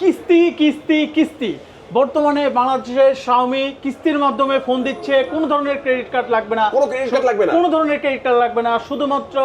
কিস্তি কিস্তি কিস্তি। বর্তমানে বাংলাদেশে শাওমি কিস্তির মাধ্যমে ফোন দিচ্ছে। কোনো ধরনের ক্রেডিট কার্ড লাগবে না। কোন ক্রেডিট কার্ড লাগবে না? কোনো ধরনের ক্রেডিট কার্ড লাগবে না। শুধুমাত্র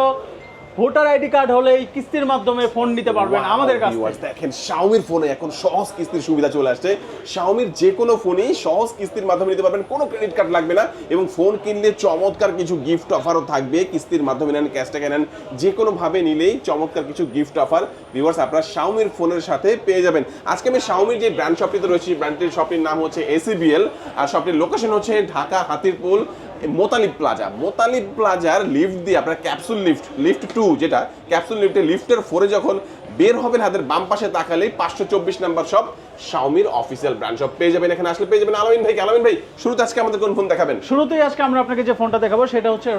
ভোটার আইডি কার্ড হলেই কিস্তির মাধ্যমে ফোন নিতে পারবেন আমাদের কাছে দেখেন শাওমির ফোনে এখন সহজ কিস্তির সুবিধা চলে আসছে। শাওমির যে কোনো ফোনেই সহজ কিস্তির মাধ্যমে নিতে পারবেন। কোনো ক্রেডিট কার্ড লাগবে না এবং ফোন কিনলে চমৎকার কিছু গিফট অফারও থাকবে। কিস্তির মাধ্যমে নেন ক্যাশ টাকা নেন যে কোনো ভাবে নিলেই চমৎকার কিছু গিফট অফার ভিউয়ার্স আপনারা শাওমির ফোনের সাথে পেয়ে যাবেন। আজকে আমি শাওমির যে ব্র্যান্ড শপটিতে রয়েছে ব্র্যান্ডটির শপটির নাম হচ্ছে এসিবিএল আর শপটির লোকেশন হচ্ছে ঢাকা হাতিরপুল। মোতালিব প্লাজা, মোতালিব প্লাজার লিফট দিয়ে আপনার ক্যাপসুল লিফট লিফট টু যেটা ক্যাপসুল লিফটে লিফটের ফোরে যখন বের হবেন হাতের বাম পাশে তাকালেই পাঁচশো চব্বিশ নাম্বার শপ শাওমির অফিসিয়াল ব্র্যান্ড শপ পেয়ে যাবেন এখানে আসলে পেয়ে যাবেন আলামিন ভাই আলামিন ভাই শুরুতে আজকে আমাদের কোন ফোন দেখাবেন? শুরুতেই আজকে আমরা আপনাকে যে ফোনটা দেখাবো সেটা হচ্ছে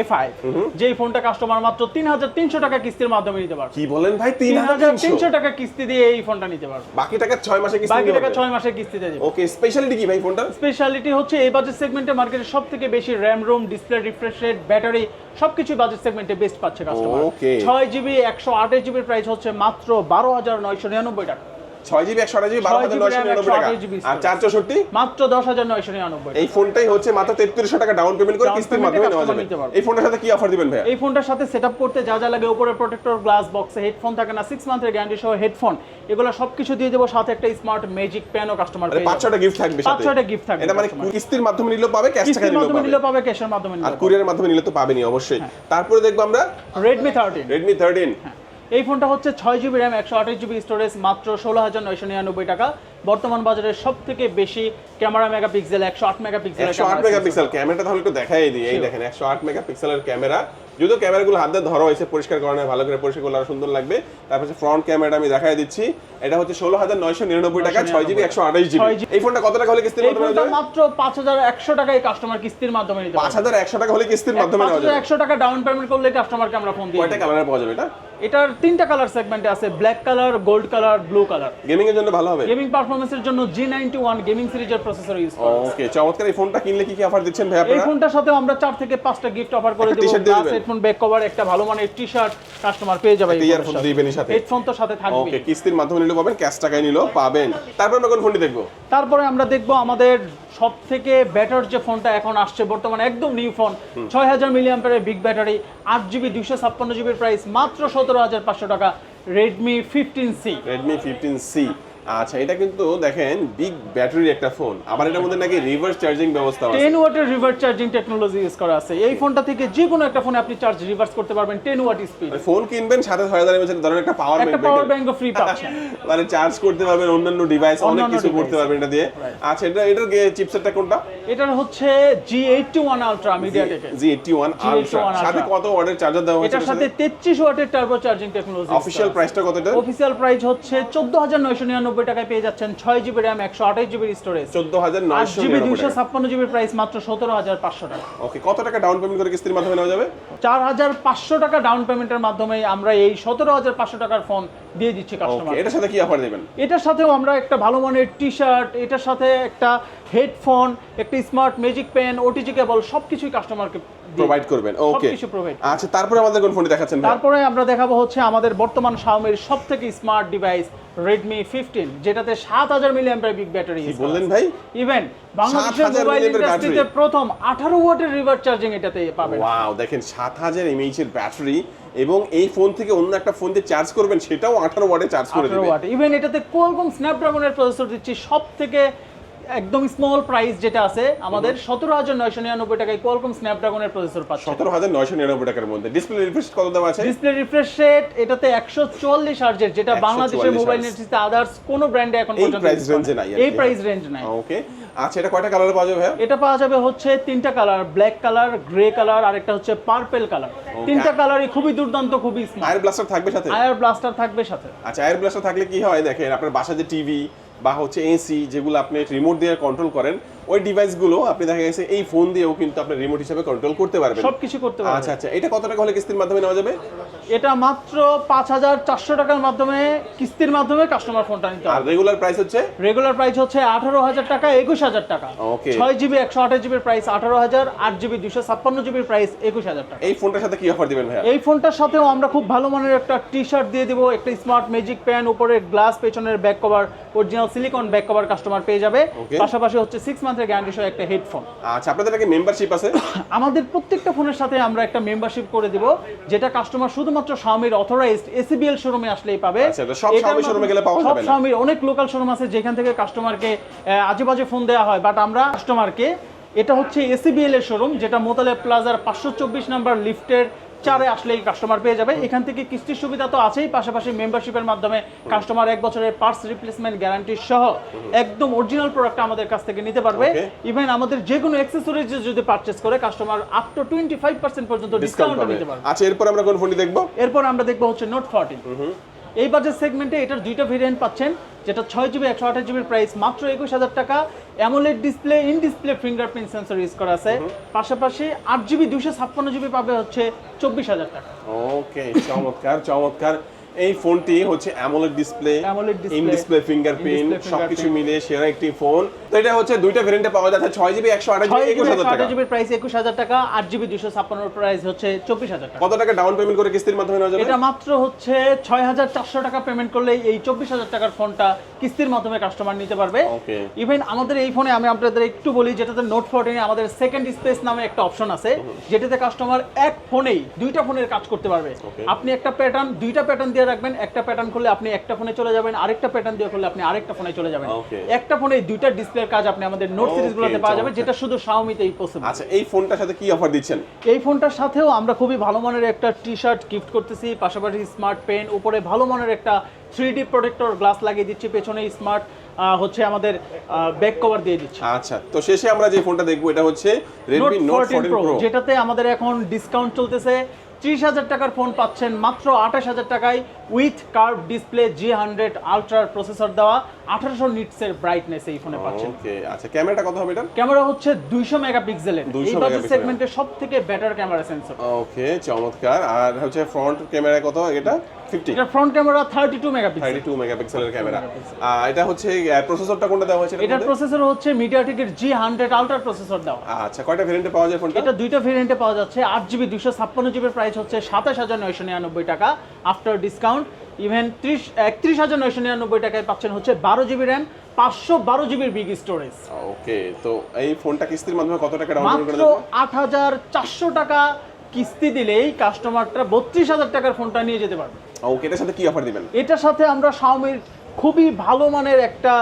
এ ফাইভ যেই ফোনটা কাস্টমার মাত্র তিন হাজার তিনশো টাকা কিস্তির মাধ্যমে নিতে পারবে। কি বলেন ভাই তিন তিন হাজার তিনশো হাজার টাকা কিস্তি দিয়ে এই ফোনটা নিতে পারবে। বাকি টাকা ছয় মাসে কিস্তি বাকি টাকা হবে? ছয় মাসের কিস্তিতে দেবে। ওকে স্পেশালিটি কি ভাই ফোনটা স্পেশালিটি হচ্ছে এই বাজেট সেগমেন্টে মার্কেটে সব থেকে বেশি RAM ROM display refresh rate battery সবকিছু বাজেট সেগমেন্টে বেস্ট পাচ্ছে কাস্টমার Okay. ছয় জিবি একশো আঠাশ জিবির প্রাইস হচ্ছে মাত্র বারো হাজার নয়শো নিরানব্বই টাকা। ছয় জিবি একশো আঠাশ জিবি বারো হাজার নয়শো নিরানব্বই টাকা। আর চার চৌষট্টি মাত্র দশ হাজার নয়শো নিরানব্বই। এই ফোনটাই হচ্ছে মাত্র তেত্রিশশো টাকা ডাউন পেমেন্ট করে কিস্তির মাধ্যমে নেওয়া যাবে। এই ফোনটার সাথে কি অফার দিবেন ভাই এই ফোনটার সাথে সেট করতে যা যা লাগে উপরে প্রোটেক্টর গ্লাস বক্সে হেডফোন থাকে না সিক্স মান্থের গ্যারান্টি সহ হেডফোন এগুলো সবকিছু দিয়ে দেবো সাথে একটা স্মার্ট ম্যাজিক প্যানও কাস্টমার পাঁচ ছটা গিফট থাকবে পাঁচ থাকবে এটা মানে কিস্তির মাধ্যমে নিলেও পাবে ক্যাশ টাকা কিস্তির নিলেও পাবে। ক্যাশের মাধ্যমে আর কুরিয়ারের মাধ্যমে নিলে তো পাবেনই অবশ্যই। তারপরে দেখব আমরা রেডমি থার্টিন এই ফোনটা হচ্ছে ছয় জিবি র্যাম একশো আঠাশ জিবি স্টোরেজ মাত্র ষোলো হাজার নয়শো নিরানব্বই টাকা। বর্তমান বাজারে সব থেকে বেশি ক্যামেরা মেগাপিক্সেল একশো আট মেগাপিক্সেল একশো আট মেগাপিক্সেল ক্যামেরাটা তাহলে একটু দেখাই দিই। এই দেখেন একশো আট মেগাপিক্সেলের ক্যামেরা। যদিও ক্যামেরাগুলো হাত দিয়ে ধরা হয়েছে পরিষ্কার করানো ভালো করে পরিষ্কার করলে আরও সুন্দর লাগবে। তারপর ফ্রন্ট ক্যামেরাটা আমি দেখাই দিচ্ছি। এটা হচ্ছে ষোলো হাজার নয়শো নিরানব্বই টাকা ছয় জিবি একশো আঠাশ জিবি। 6GB এই ফোনটা কত টাকা হলে কিস্তির মাধ্যমে মাত্র পাঁচ হাজার একশো টাকায় কাস্টমার কিস্তির মাধ্যমে পাঁচ হাজার একশো টাকা হলে কিস্তির মাধ্যমে একশো টাকা ডাউন পেমেন্ট করলে কাস্টমারকে আমরা ফোন দিই? কয়টা কালারে পাওয়া যাবে এটা? এটার তিনটা কালার সেগমেন্টে আছে black colour gold colour blue colour gaming এর জন্য ভালো হবে? গেমিং পারফরমেন্সের জন্য জি নাইনটি ওয়ান গেমিং সিরিজের প্রসেসর ইউজ করা। ওকে চমৎকার এই ফোনটা কিনলে কি কি অফার দিচ্ছেন ভাই এই ফোনটার সাথে আমরা চার থেকে পাঁচটা গিফট অফার করে দেবো। গ্লাস হেডফোন ব্যাক কভার একটা ভালো মানের টি শার্ট কাস্টমার পেয়ে যাবে একটা earphone দিবেনই সাথে। হেডফোন তো সাথে থাকবে ওকে কিস্তির মাধ্যমে নিলে পাবেন ক্যাশ টাকায় নিলেও পাবেন। তারপর আমরা কোন ফোনটি দেখব? তারপরে আমরা দেখব আমাদের সব থেকে ব্যাটার যে ফোনটা এখন আসছে বর্তমানে একদম নিউ ফোন ছয় হাজার মিলিয়াম্পারের বিগ ব্যাটারি আট জিবি দুইশো ছাপ্পান্ন জিবির প্রাইস মাত্র সতেরো হাজার পাঁচশো টাকা Redmi fifteen C Redmi fifteen C আচ্ছা এটা কিন্তু দেখেন বিগ ব্যাটারির একটা ফোন আবার এটার মধ্যে নাকি রিভার্স চার্জিং ব্যবস্থা আছে। 10 ওয়াটের রিভার্স চার্জিং টেকনোলজি ইউজ করা আছে। এই ফোনটা থেকে যে কোনো একটা ফোনে আপনি চার্জ রিভার্স করতে পারবেন 10 ওয়াট স্পিড ফোন কিনবেন সাথে 6000 mAh ধরেন একটা পাওয়ার ব্যাংক একটা পাওয়ার ব্যাংক ফ্রি পাচ্ছেন মানে চার্জ করতে পারবেন অন্যান্য ডিভাইস অনেক কিছু করতে পারবেন এটা দিয়ে। আচ্ছা এটা এটার চিপসেটটা কোনটা? এটার হচ্ছে G81 ultra MediaTek G81 ultra সাথে কত ওয়াটের চার্জার দেওয়া হয়েছে এটার সাথে 33 ওয়াটের টার্বো চার্জিং টেকনোলজি অফিশিয়াল প্রাইসটা কত এটা অফিশিয়াল প্রাইস হচ্ছে 14999 নব্বই টাকায় পেয়ে যাচ্ছেন ছয় জিবি র্যাম একশো আঠাশ জিবির স্টোরেজ চোদ্দ হাজার আট জিবি দুইশো ছাপ্পান্ন জিবির প্রাইস মাত্র সতেরো হাজার পাঁচশো টাকা। ওকে কত টাকা ডাউন পেমেন্ট করে কিস্তির মাধ্যমে নেওয়া যাবে? চার হাজার পাঁচশো টাকা ডাউন পেমেন্টের মাধ্যমে আমরা এই সতেরো হাজার পাঁচশো টাকার ফোন দিয়ে দিচ্ছি কাস্টমার এটার সাথে কি অফার দেবেন? এটার সাথেও আমরা একটা ভালো মানের টি শার্ট এটার সাথে একটা হেডফোন একটা smart magic pen OTG cable সব কিছুই কাস্টমারকে প্রোভাইড করবেন ওকে সবকিছু provide আচ্ছা তারপরে আমাদের কোন ফোনটি দেখাচ্ছেন তারপরে আমরা দেখাবো হচ্ছে আমাদের বর্তমান শাওমির সব থেকে স্মার্ট ডিভাইস রেডমি ফিফটিন যেটাতে সাত হাজার মিলিয়াম্পার বিগ ব্যাটারি কি বললেন ভাই? ইভেন বাংলাদেশের মোবাইল ইন্ডাস্ট্রিতে প্রথম আঠারো ওয়াটের রিভার্স চার্জিং এটাতে পাবেন। ওয়াও দেখেন সাত হাজার এমএইচ এর ব্যাটারি এবং এই ফোন থেকে অন্য একটা ফোন দিয়ে চার্জ করবেন সেটাও আঠারো ওয়াটে চার্জ করে দেবে। ওয়াট। ইভেন এটাতে কোয়ালকম স্ন্যাপড্রাগনের প্রসেসর দিচ্ছি সব থেকে একদম স্মল প্রাইস যেটা আছে আমাদের সতেরো হাজার নয়শো নিরানব্বই টাকায় কোয়ালকম স্ন্যাপড্রাগনের প্রসেসর পাচ্ছে। সতেরো হাজার নয়শো নিরানব্বই টাকার মধ্যে। ডিসপ্লে রিফ্রেশ কত দাম আছে? ডিসপ্লে রিফ্রেশ রেট এটাতে একশো চুয়াল্লিশ হার্জের যেটা বাংলাদেশের মোবাইল। ইন্ডাস্ট্রিতে আদার্স কোনো ব্র্যান্ডে এখন এই পর্যন্ত প্রাইস রেঞ্জে নাই এই প্রাইস রেঞ্জ নাই। ওকে আচ্ছা এটা কয়টা কালারে পাওয়া যাবে এটা পাওয়া যাবে হচ্ছে তিনটা colour black colour grey colour আর একটা হচ্ছে পার্পেল কালার তিনটা কালারই খুবই দুর্দান্ত খুবই স্মার্ট আয়ার ব্লাস্টার থাকবে সাথে? আয়ার ব্লাস্টার থাকবে সাথে। আচ্ছা আয়ার ব্লাস্টার থাকলে কি হয় দেখেন আপনার বাসা যে টিভি বা হচ্ছে এসি যেগুলো আপনি রিমোট দিয়ে কন্ট্রোল করেন ওই ডিভাইসগুলো আপনি দেখা গেছে এই ফোন দিয়েও কিন্তু আপনি রিমোট হিসেবে কন্ট্রোল করতে পারবেন। সবকিছু করতে পারবে আচ্ছা আচ্ছা এটা কত টাকা হলে কিস্তির মাধ্যমে নেওয়া যাবে? এটা মাত্র পাঁচ হাজার চারশো টাকার মাধ্যমে কিস্তির মাধ্যমে কাস্টমার ফোনটা নিতে আর রেগুলার প্রাইস হচ্ছে? রেগুলার প্রাইস হচ্ছে আঠারো হাজার টাকা একুশ হাজার টাকা। Okay. ছয় জিবি একশো আঠাশ জিবির প্রাইস আঠারো হাজার আট জিবি দুশো ছাপ্পান্ন জিবির প্রাইস একুশ হাজার টাকা। এই ফোনটার সাথে কি অফার দিবেন ভাইয়া? এই ফোনটার সাথেও আমরা খুব ভালো মানের একটা টি শার্ট দিয়ে দিব একটা স্মার্ট ম্যাজিক প্যান উপরে গ্লাস পেছনের back cover original silicone back cover customer পেয়ে যাবে। পাশাপাশি হচ্ছে সিক্স মান্থের গ্যারান্টি সহ একটা হেডফোন আচ্ছা আপনাদের নাকি মেম্বারশিপ আছে? আমাদের প্রত্যেকটা ফোনের সাথে আমরা একটা মেম্বারশিপ করে দিব যেটা কাস্টমার শুধুমাত্র Xiaomi অথরাইজড এসিবিএল শোরুমে আসলেই পাবে। আচ্ছা, সব মাধ্যমে- শোরুমে গেলে পাওয়া যাবে? Xiaomi অনেক লোকাল শোরুম আছে যেখান থেকে কাস্টমারকে আজে বাজে ফোন দেওয়া হয়। বাট আমরা কাস্টমারকে এটা হচ্ছে এসিবিএল এর শোরুম যেটা মোতালেব প্লাজার পাঁচশো চব্বিশ নাম্বার লিফটের চারে আসলেই কাস্টমার পেয়ে যাবে। এখান থেকে কিস্তির সুবিধা তো আছেই পাশাপাশি মেম্বারশিপের মাধ্যমে কাস্টমার এক বছরের পার্টস রিপ্লেসমেন্ট গ্যারান্টি সহ একদম অরিজিনাল প্রোডাক্ট আমাদের কাছ থেকে নিতে পারবে. ইভেন আমাদের যে কোনো অ্যাক্সেসরিজ যদি পারচেস করে customer up to twenty five percent পর্যন্ত ডিসকাউন্ট ডিসকাউন্ট নিতে পারবে। আচ্ছা এরপর আমরা কোন ফোনটি দেখব? এরপর আমরা দেখব হচ্ছে নোট ফোরটিন এই বাজেট সেগমেন্টে এটার দুইটা ভেরিয়েন্ট পাচ্ছেন যেটা ছয় জিবি একশো আঠাশ জিবির প্রাইস মাত্র একুশ হাজার টাকা। AMOLED display in display fingerprint sensor use করা আছে। পাশাপাশি আট জিবি দুশো ছাপ্পান্ন জিবি পাবে হচ্ছে চব্বিশ হাজার টাকা। ওকে চমৎকার চমৎকার। এই ফোনটি হচ্ছে AMOLED display in display fingerprint সবকিছু। মিলিয়ে সেরা একটি ফোন। তো এটা হচ্ছে দুইটা ভেরিয়েন্টে পাওয়া যাচ্ছে ছয় জিবি একশো আঠাশ ছয় জিবি জিবি একুশ হাজার একশো টাকা। আঠাশ জিবির প্রাইস একুশ হাজার টাকা আট জিবি দুশো ছাপ্পান্নর প্রাইস হচ্ছে চব্বিশ হাজার টাকা। কত টাকা ডাউন পেমেন্ট করে কিস্তির মাধ্যমে নেওয়া যাবে? এটা মাত্র হচ্ছে ছয় হাজার চারশো টাকা পেমেন্ট করলে এই চব্বিশ হাজার টাকার ফোনটা কিস্তির মাধ্যমে কাস্টমার নিতে পারবে। ওকে। ইভেন আমাদের এই ফোনে আমি আপনাদের একটু বলি যেটাতে নোট ফোরটিনে আমাদের সেকেন্ড স্পেস নামে একটা অপশন আছে যেটাতে কাস্টমার এক ফোনেই দুইটা ফোনের কাজ করতে পারবে। আপনি একটা প্যাটার্ন দুইটা প্যাটার্ন দিয়ে রাখবেন একটা প্যাটার্ন করলে আপনি একটা ফোনে চলে যাবেন আরেকটা প্যাটার্ন দিয়ে করলে আপনি আরেকটা ফোনে চলে যাবেন। একটা ফোনে দুইটা ডিসপ্লের কাজ আপনি আমাদের নোট সিরিজগুলোতে পাওয়া যাবে যেটা শুধু শাওমিতেই পসিবল আচ্ছা এই ফোনটার সাথে কি অফার দিচ্ছেন? এই ফোনটার সাথেও আমরা খুবই ভালো মানের একটা টি শার্ট গিফট করতেছি পাশাপাশি স্মার্ট পেন উপরে ভালো মানের একটা থ্রি ডি প্রোটেক্টর গ্লাস লাগিয়ে দিচ্ছি পেছনে স্মার্ট হচ্ছে আমাদের ব্যাক কভার দিয়ে দিচ্ছি। আচ্ছা তো শেষে আমরা যে ফোনটা দেখব এটা হচ্ছে ফোরটিন ফোরটিন প্রো প্রো যেটাতে আমাদের এখন ডিসকাউন্ট চলতেছে ত্রিশ হাজার টাকার ফোন পাচ্ছেন মাত্র আঠাশ হাজার টাকায় with curve display G hundred আলট্রার processor দেওয়া। আঠারোশো নিটসের ব্রাইটনেস এই ফোনে পাচ্ছেন। ওকে আচ্ছা ক্যামেরাটা কত হবে এটা? ক্যামেরা হচ্ছে দুইশো মেগাপিক্সেলের 200 এই বাজেট। সেগমেন্টের সব থেকে বেটার ক্যামেরা সেন্সর ওকে চমৎকার। আর হচ্ছে ফ্রন্ট ক্যামেরা কত? এটা ফিফটি এটা front camera thirty two megapixel মেগাপিক্সেলের ক্যামেরা এটা হচ্ছে প্রসেসরটা কোনটা দেওয়া হয়েছে এটার এটার প্রসেসর হচ্ছে প্রসেসর দেওয়া। আচ্ছা কয়টা ভেরিয়েন্টে পাওয়া যায় ফোনটা এটা দুইটা ভেরিয়েন্টে পাওয়া যাচ্ছে। আট জিবি দুশো ছাপ্পান্ন জিবির প্রাইস হচ্ছে সাতাশ হাজার নয়শো নিরানব্বই টাকা আফটার ডিসকাউন্ট ইভেন ত্রিশ একত্রিশ হাজার নয়শো নিরানব্বই টাকায় পাচ্ছেন হচ্ছে বারো জিবি র্যাম পাঁচশো বারো জিবির বিগ স্টোরেজ ওকে তো এই ফোনটা কিস্তির মাধ্যমে কত টাকা ডাউন মাত্র আট হাজার চারশো টাকা কিস্তি দিলেই কাস্টমারটা বত্রিশ হাজার টাকার ফোনটা নিয়ে যেতে পারবে। ওকে এটার সাথে কি অফার দিবেন? এটার সাথে আমরা শাওমির খুবই ভালো মানের একটা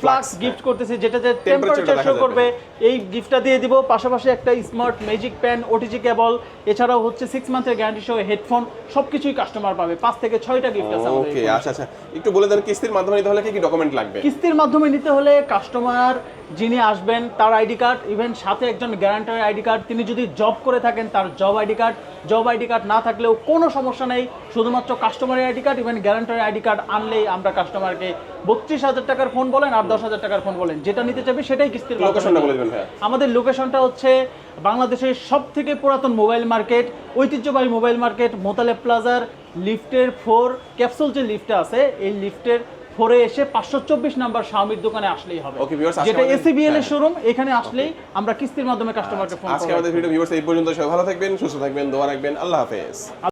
ফ্লাক্স গিফট করতেছি যেটাতে টেম্পারেচার শো করবে এই গিফটটা দিয়ে দিব। পাশাপাশি একটা smart magic pan OTG cable এছাড়াও হচ্ছে সিক্স মান্থের গ্যারান্টি সহ হেডফোন সবকিছুই কাস্টমার পাবে। পাঁচ থেকে ছয়টা গিফট আছে ওকে আচ্ছা আচ্ছা। একটু বলে দেন কিস্তির মাধ্যমে নিতে হলে কি কি ডকুমেন্ট লাগবে? কিস্তির মাধ্যমে নিতে হলে কাস্টমার যিনি আসবেন তার আইডি কার্ড ইভেন সাথে একজন গ্যারান্টার আইডি কার্ড তিনি যদি জব করে থাকেন তার job ID card job ID card না থাকলেও কোনো সমস্যা নেই শুধুমাত্র কাস্টমারের ID card even guarantor ID card আনলেই আমরা কাস্টমারকে বত্রিশ হাজার টাকার ফোন বলেন আর দশ হাজার টাকার ফোন বলেন। যেটা নিতে চাইবে সেটাই কিস্তির লোকেশনটা বলে ভাইয়া? আমাদের লোকেশনটা হচ্ছে বাংলাদেশের সব থেকে পুরাতন মোবাইল মার্কেট ঐতিহ্যবাহী মোবাইল মার্কেট মোতালেব প্লাজার লিফটের ফোর ক্যাপসুল যে লিফটটা আছে এই লিফটের ফোরে এসে পাঁচশো চব্বিশ নাম্বার শাওমির দোকানে আসলেই হবে। যেটা এসিবিএল এর হ্যাঁ। শোরুম এখানে আসলেই আমরা কিস্তির মাধ্যমে কাস্টমারকে ফোন আজকে আমাদের ভিডিও ভিউয়ার্স এই পর্যন্ত সবাই ভালো থাকবেন সুস্থ থাকবেন দোয়া রাখবেন আল্লাহ হাফেজ।